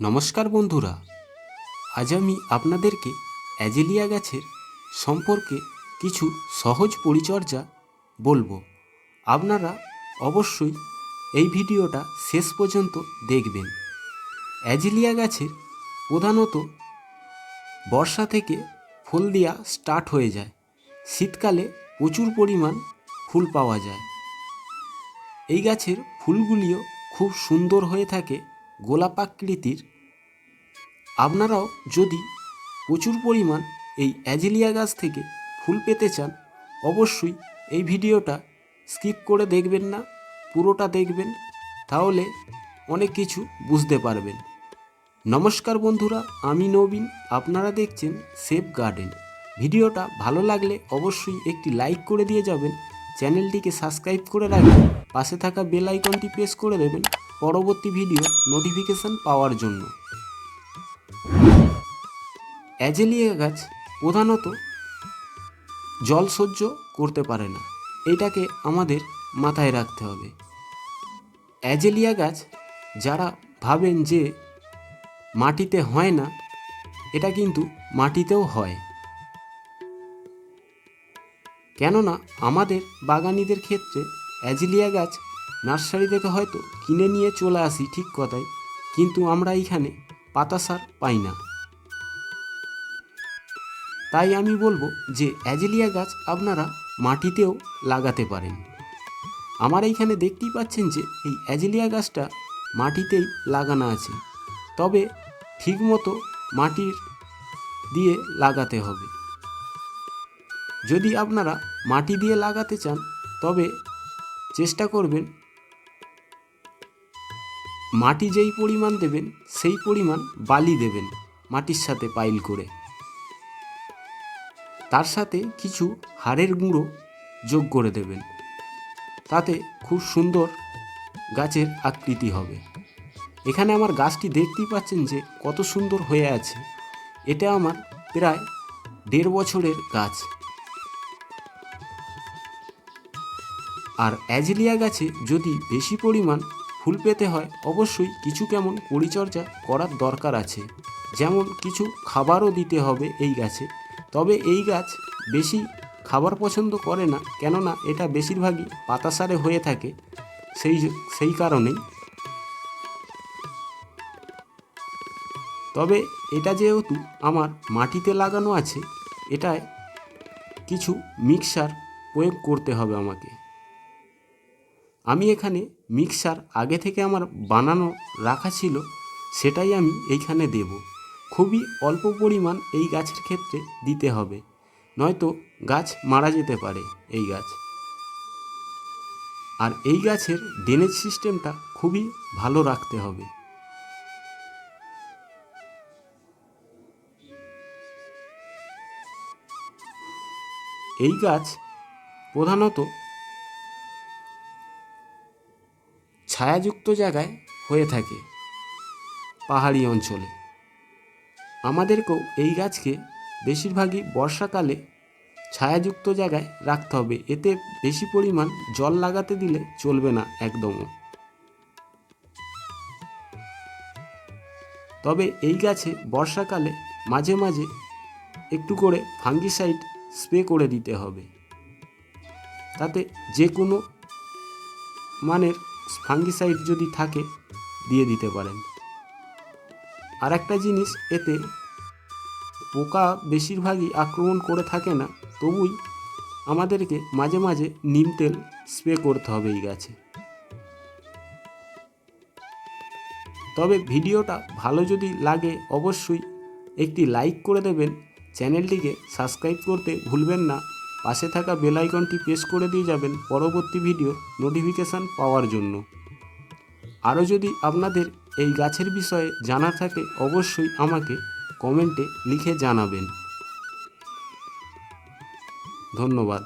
নমস্কার বন্ধুরা, আজ আমি আপনাদেরকে অ্যাজেলিয়া গাছের সম্পর্কে কিছু সহজ পরিচর্যা বলব। আপনারা অবশ্যই এই ভিডিওটা শেষ পর্যন্ত দেখবেন। অ্যাজেলিয়া গাছের প্রধানত বর্ষা থেকে ফুল দেওয়া স্টার্ট হয়ে যায়। শীতকালে প্রচুর পরিমাণ ফুল পাওয়া যায়। এই গাছের ফুলগুলিও খুব সুন্দর হয়ে থাকে গোলাপাকৃতির আপনারাও যদি প্রচুর পরিমাণ এই অ্যাজেলিয়া গাছ থেকে ফুল পেতে চান, অবশ্যই এই ভিডিওটা স্কিপ করে দেখবেন না, পুরোটা দেখবেন, তাহলে অনেক কিছু বুঝতে পারবেন। নমস্কার বন্ধুরা, আমি নবীন, আপনারা দেখছেন সেফ গার্ডেন। ভিডিওটা ভালো লাগলে অবশ্যই একটি লাইক করে দিয়ে যাবেন, চ্যানেলটিকে সাবস্ক্রাইব করে রাখবেন, পাশে থাকা বেল আইকনটি প্রেস করে দেবেন পরবর্তী ভিডিও নোটিফিকেশান পাওয়ার জন্য। অ্যাজেলিয়া গাছ প্রধানত জল সহ্য করতে পারে না। এটাকে আমাদের মাথায় রাখতে হবে। অ্যাজেলিয়া গাছ যারা ভাবেন যে মাটিতে হয় না, এটা কিন্তু মাটিতেও হয়। কেননা আমাদের বাগানিদের ক্ষেত্রে অ্যাজিলিয়া গাছ নার্সারি থেকে হয়তো কিনে নিয়ে চলে আসি ঠিক কথাই, কিন্তু আমরা এইখানে পাতা সার পাই না। তাই আমি বলব যে অ্যাজেলিয়া গাছ আপনারা মাটিতেও লাগাতে পারেন। আমার এইখানে দেখতেই পাচ্ছেন যে এই অ্যাজেলিয়া গাছটা মাটিতেই লাগানো আছে। তবে ঠিকমতো মাটির দিয়ে লাগাতে হবে। যদি আপনারা মাটি দিয়ে লাগাতে চান, তবে চেষ্টা করবেন মাটি যেই পরিমাণ দেবেন, সেই পরিমাণ বালি দেবেন মাটির সাথে পাইল করে। তার সাথে কিছু হাড়ের গুঁড়ো যোগ করে দেবেন। তাতে খুব সুন্দর গাছের আকৃতি হবে। এখানে আমার গাছটি দেখতেই পাচ্ছেন যে কত সুন্দর হয়ে আছে। এটা আমার প্রায় দেড় বছরের গাছ। আর অ্যাজেলিয়া গাছে যদি বেশি পরিমাণ ফুল পেতে হয়, অবশ্যই কিছু কেমন পরিচর্যা করার দরকার আছে। যেমন কিছু খাবারও দিতে হবে এই গাছে। তবে এই গাছ বেশি খাবার পছন্দ করে না, কেননা এটা বেশিরভাগই পাতাসারে হয়ে থাকে। সেই সেই কারণেই। তবে এটা যেহেতু আমার মাটিতে লাগানো আছে, এটায় কিছু মিক্সার প্রয়োগ করতে হবে আমাকে। আমি এখানে মিক্সার আগে থেকে আমার বানানো রাখা ছিল, সেটাই আমি এইখানে দেব। খুবই অল্প পরিমাণ এই গাছের ক্ষেত্রে দিতে হবে, নয়তো গাছ মারা যেতে পারে এই গাছ। আর এই গাছের ড্রেনেজ সিস্টেমটা খুবই ভালো রাখতে হবে। এই গাছ প্রধানত ছায়াযুক্ত জায়গায় হয়ে থাকে পাহাড়ি অঞ্চলে। আমাদেরকেও এই গাছকে বেশিরভাগই বর্ষাকালে ছায়াযুক্ত জায়গায় রাখতে হবে। এতে বেশি পরিমাণ জল লাগাতে দিলে চলবে না একদমও। তবে এই গাছে বর্ষাকালে মাঝে মাঝে একটু করে ফাঙ্গিসাইড স্প্রে করে দিতে হবে। তাতে যে কোনো মানের ফাঙ্গিসাইড যদি থাকে, দিয়ে দিতে পারেন। আর একটা জিনিস, এতে পোকা বেশিরভাগই আক্রমণ করে থাকে না, তবুই আমাদেরকে মাঝে মাঝে নিম তেল স্প্রে করতে হবে এই গাছে। তবে ভিডিওটা ভালো যদি লাগে, অবশ্যই একটি লাইক করে দেবেন। চ্যানেলটিকে সাবস্ক্রাইব করতে ভুলবেন না। পাশে থাকা বেল আইকনটি প্রেস করে দিয়ে যাবেন পরবর্তী ভিডিও নোটিফিকেশান পাওয়ার জন্য। আরও যদি আপনাদের এই গাছের বিষয়ে জানা থাকে, অবশ্যই আমাকে কমেন্টে লিখে জানাবেন। ধন্যবাদ।